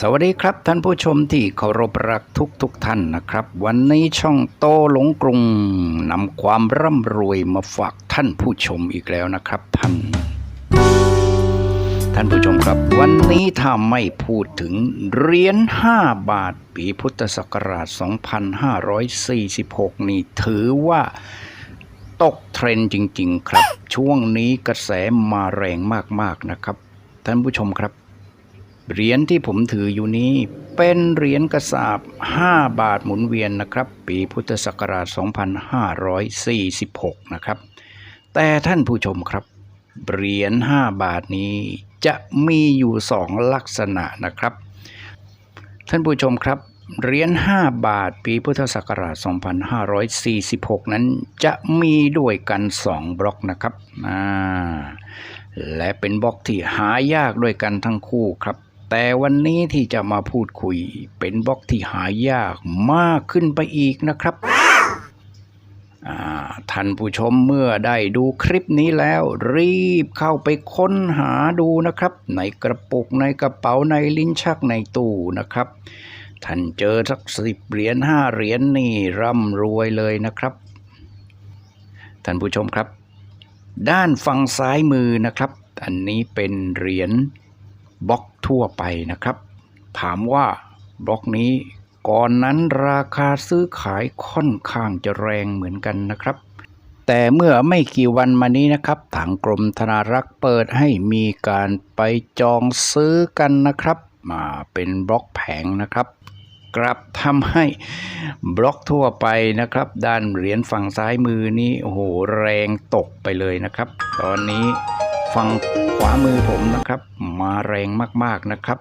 สวัสดีครับท่านผู้ชมที่เคารพรักทุกทุกท่านนะครับ วันนี้ช่องโตหลงกรุงนำความร่ำรวยมาฝากท่านผู้ชมอีกแล้วนะครับท่าน ท่านผู้ชมครับ วันนี้ถ้าไม่พูดถึงเหรียญ5บาท ปีพุทธศักราช 2546 นี่ถือว่าตกเทรนด์จริง ๆ ครับ ช่วงนี้กระแสมาแรงมากๆนะครับ ท่านผู้ชมครับ เหรียญที่ผมถืออยู่นี้เป็นเหรียญกระสาบ 5 บาทหมุนเวียนนะครับ ปีพุทธศักราช 2546 นะครับ แต่ท่านผู้ชมครับ เหรียญ 5 บาทนี้จะมีอยู่ 2 ลักษณะนะครับ ท่านผู้ชมครับเหรียญ5บาทปีพุทธศักราช 2546 นั้นจะมีด้วยกัน 2 บล็อกนะครับ และเป็นบล็อกที่หายากด้วยกันทั้งคู่ครับ แต่วันนี้ที่จะมาพูดคุยเป็นบล็อกที่หายากมากขึ้นไปอีกนะครับท่านผู้ชมเมื่อได้ดูคลิปนี้แล้ว รีบเข้าไปค้นหาดูนะครับ ในกระปุกในกระเป๋าในลิ้นชักในตู้นะครับ ท่านเจอสักสิบเหรียญห้าเหรียญนี่ร่ำรวยเลยนะครับ ท่านผู้ชมครับ ด้านฝั่งซ้ายมือนะครับ อันนี้เป็นเหรียญบล็อก ทั่วไปนะครับ ถามว่าบล็อกนี้ก่อนนั้นราคาซื้อขายค่อนข้างจะแรงเหมือนกันนะครับ แต่เมื่อไม่กี่วันมานี้นะครับทางกรมธนารักษ์เปิดให้มีการไปจองซื้อกันนะครับ มาเป็นบล็อกแผงนะครับกลับทำให้บล็อกทั่วไปนะครับ ด้านเหรียญฝั่งซ้ายมือนี้โอ้โหแรงตกไปเลยนะครับ ตอนนี้ ฝั่งขวามือผมนะครับ มาแรงมากๆนะครับ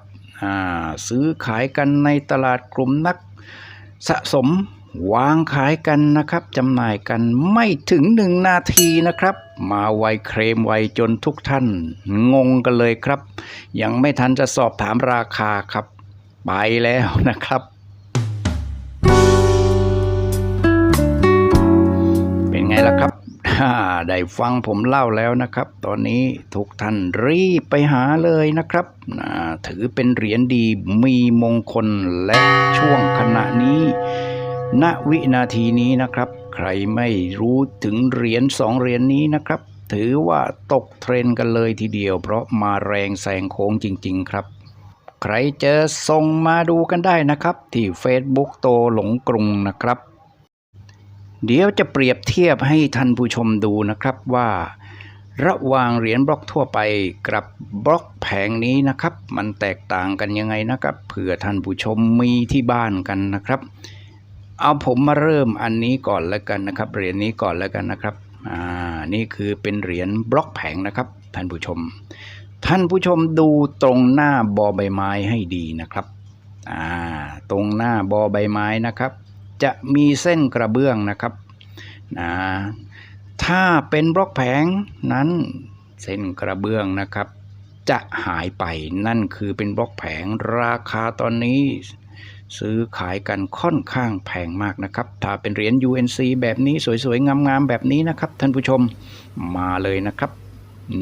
ซื้อขายกันในตลาดกลุ่มนักสะสมวางขายกันนะครับจำหน่ายกันไม่ถึงหนึ่งนาทีนะครับ มาไวเคลมไวจนทุกท่าน งงกันเลยครับ ยังไม่ทันจะสอบถามราคาครับ ไปแล้วนะครับ ได้ฟังผมเล่าแล้วนะครับ ตอนนี้ทุกท่านรีบไปหาเลยนะครับอ่าถือเป็นเหรียญดีมีมงคลและช่วงขณะนี้ ณวินาทีนี้นะครับ ใครไม่รู้ถึงเหรียญสองเหรียญนี้นะครับ ถือว่าตกเทรนกันเลยทีเดียว เพราะมาแรงแซงโค้งจริง ๆ ครับใครเจอส่งมาดูกันได้นะครับ ที่ Facebook โตหลงกรุงนะครับ เดี๋ยวจะเปรียบเทียบให้ท่านผู้ชมดูนะครับว่า ระหว่างเหรียญบล็อกทั่วไปกับบล็อกแผงนี้นะครับ มันแตกต่างกันยังไงนะครับเผื่อท่านผู้ชมมีที่บ้านกันนะครับ เอาผมมาเริ่มอันนี้ก่อนแล้วกันนะครับเหรียญนี้ก่อนแล้วกันนะครับอ่านี่คือเป็นเหรียญบล็อกแผงนะครับ ท่านผู้ชม ท่านผู้ชมดูตรงหน้าบอใบไม้ให้ดีนะครับอ่าตรงหน้าบอใบไม้นะครับ จะมีเส้นกระเบื้องนะครับนะถ้าเป็นบล็อกแผงนั้นเส้นกระเบื้องนะครับ จะหายไปนั่นคือเป็นบล็อกแผงราคาตอนนี้ ซื้อขายกันค่อนข้างแพงมากนะครับ ถ้าเป็นเหรียญ UNC แบบนี้สวยๆ งามๆ แบบนี้นะครับ ท่านผู้ชมมาเลยนะครับ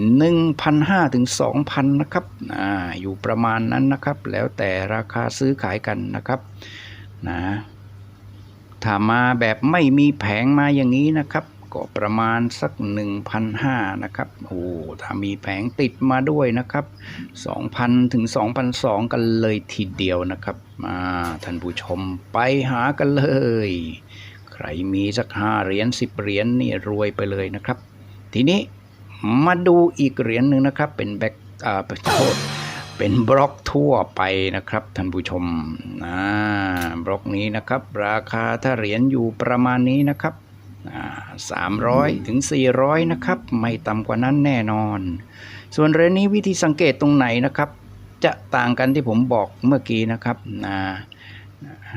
1,500ถึง2,000นะครับอ่าอยู่ประมาณนั้นนะครับ แล้วแต่ราคาซื้อขายกันนะครับนะ ถ้ามาแบบไม่มีแผงมาอย่างนี้นะครับก็ประมาณสัก 1,500นะครับ โอ้ ถ้ามีแผงติดมาด้วยนะครับ 2,000 ถึง 2,200 กันเลยทีเดียวนะครับ มาท่านผู้ชมไปหากันเลย ใครมีสักห้าเหรียญสิบเหรียญนี่รวยไปเลยนะครับ ทีนี้มาดูอีกเหรียญหนึ่งนะครับ เป็นแบ็คอ่าเป็นโทษ เป็นบล็อกทั่วไปนะครับท่านผู้ชมอ่าบล็อกนี้นะครับ ราคาถ้าเหรียญอยู่ประมาณนี้นะครับสามร้อยถึงสี่ร้อยนะครับ ไม่ต่ำกว่านั้นแน่นอน ส่วนเหรียญนี้วิธีสังเกตตรงไหนนะครับ จะต่างกันที่ผมบอกเมื่อกี้นะครับนะ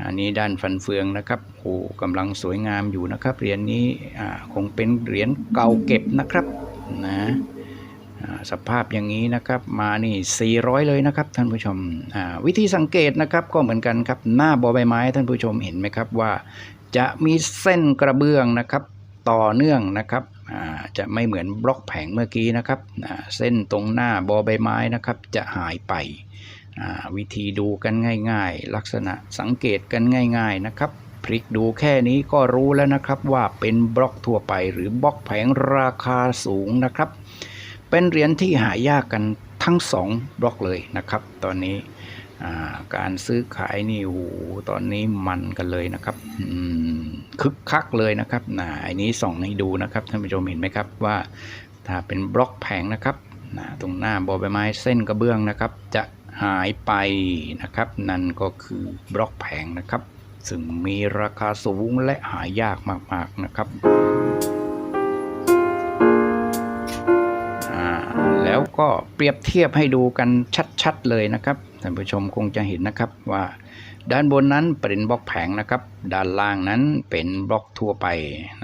อันนี้ด้านฟันเฟืองนะครับโอ้กำลังสวยงามอยู่นะครับเหรียญนี้คงเป็นเหรียญเก่าเก็บนะครับนะ สภาพอย่างนี้นะครับมานี่ 400 เลยนะครับท่านผู้ชมวิธีสังเกตนะครับก็เหมือนกันครับหน้าบอใบไม้ท่านผู้ชมเห็นไหมครับว่า จะมีเส้นกระเบื้องนะครับต่อเนื่องนะครับจะไม่เหมือนบล็อกแผงเมื่อกี้นะครับเส้นตรงหน้าบอใบไม้นะครับจะหายไปวิธีดูกันง่าย ๆ ลักษณะสังเกตกันง่าย ๆนะครับพลิกดูแค่นี้ก็รู้แล้วนะครับว่าเป็นบล็อกทั่วไปหรือบล็อกแผงราคาสูงนะครับ เป็นเหรียญที่หายากกันทั้งสองบล็อกเลยนะครับ ตอนนี้การซื้อขายนี่โอ้โหตอนนี้มันกันเลยนะครับคึกคักเลยนะครับนะอันนี้ส่องให้ดูนะครับท่านผู้ชมเห็นไหมครับว่าถ้าเป็นบล็อกแผงนะครับนะตรงหน้าบอใบไม้เส้นกระเบื้องนะครับ จะหายไปนะครับ นั่นก็คือบล็อกแผงนะครับ ซึ่งมีราคาสูงและหายากมากๆนะครับ แล้วก็เปรียบเทียบให้ดูกันชัดๆเลยนะครับท่านผู้ชมคงจะเห็นนะครับว่า ด้านบนนั้นเป็นบล็อกแผงนะครับ ด้านล่างนั้นเป็นบล็อกทั่วไป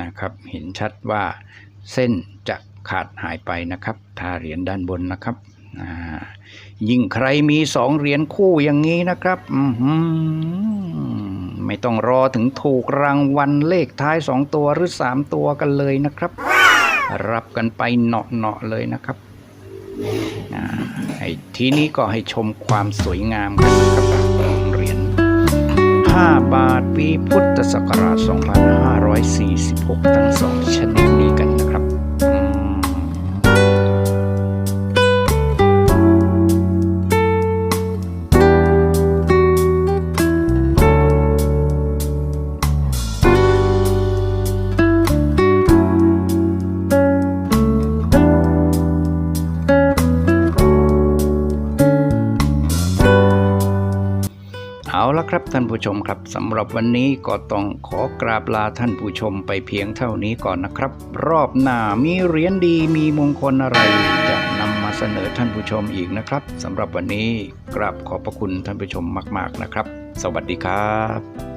นะครับ เห็นชัดว่าเส้นจะขาดหายไปนะครับ ถ้าเหรียญด้านบนนะครับยิ่งใครมีสองเหรียญคู่อย่างนี้นะครับไม่ต้องรอถึงถูกรางวัลเลขท้ายสองตัวหรือสามตัวกันเลยนะครับ รับกันไปเนาะๆเลยนะครับ ทีนี้ก็ให้ชมความสวยงามกันนะครับของเหรียญ5บาทปีพุทธศักราช 2546 ทั้งสองชนิดนี้ ครับท่านผู้ชมครับสำหรับวันนี้ก็ต้องขอกราบลาท่านผู้ชมไปเพียงเท่านี้ก่อนนะครับ รอบหน้ามีเหรียญดีมีมงคลอะไร จะนำมาเสนอท่านผู้ชมอีกนะครับสำหรับวันนี้กราบขอบพระคุณท่านผู้ชมมาก ๆนะครับ สวัสดีครับ